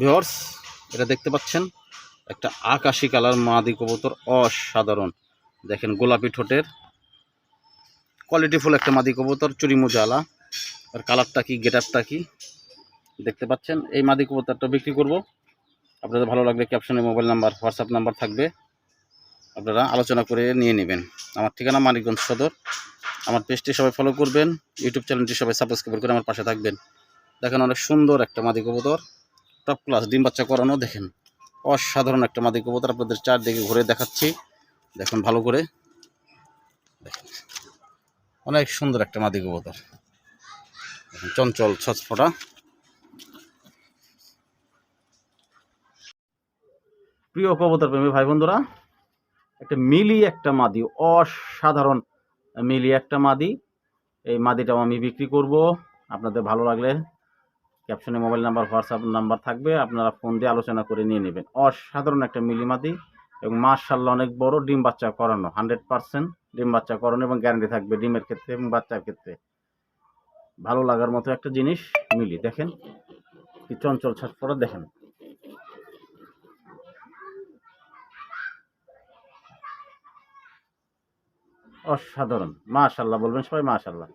Viewers এটা দেখতে পাচ্ছেন, একটা আকাশি কালার মাদি কবুতর, অসাধারণ। দেখেন গোলাপি ঠোঁটের কোয়ালিটিফুল একটা মাদি কবুতর, চুরি মুজালা। আর কালারটা কি গেটআপটা কি, দেখতে পাচ্ছেন? এই মাদি কবুতরটা বিক্রি করব। আপনাদের ভালো লাগলে ক্যাপশনে মোবাইল নাম্বার হোয়াটসঅ্যাপ নাম্বার থাকবে। আপনারা আলোচনা করে নিয়ে নেবেন। আমার ঠিকানা মানিকগঞ্জ সদর। আমার পেজটি সবাই ফলো করবেন। ইউটিউব চ্যানেলটি সবাই সাবস্ক্রাইব করে আমার পাশে থাকবেন। দেখেন অনেক সুন্দর একটা মাদি কবুতর। টপ ক্লাস ডিম বাচ্চা করানো, দেখেন। অসাধারণ একটা মাদি কবুতর আপনাদের চারদিকে ঘুরে দেখাচ্ছি। দেখুন ভালো করে। অনেক সুন্দর একটা মাদি কবুতর চঞ্চল ছচফটা প্রিয় কবুতর প্রেমী ভাই বন্ধুরা একটা মিলি একটা মাদি, অসাধারণ মিলি একটা মাদি। এই মাদিটাও আমি বিক্রি করব। আপনাদের ভালো লাগলে ক্যাপশনে মোবাইল নাম্বার, হোয়াটসঅ্যাপ নাম্বার থাকবে, আপনারা ফোন দিয়ে আলোচনা করে নিয়ে নেবেন। অসাধারণ একটা মিলি মাদি এবং মার্শাল্লাহ অনেক বড় ডিম বাচ্চা করানো, হান্ড্রেড পার্সেন্ট ডিম বাচ্চা করানো এবং গ্যারান্টি থাকবে ডিমের ক্ষেত্রে এবং বাচ্চার ক্ষেত্রে। ভালো লাগার মতো একটা জিনিস মিলি, দেখেন কি চঞ্চল ছটফটা, দেখেন। অসাধারণ মাশাল্লাহ বলবেন সবাই মাশাল্লাহ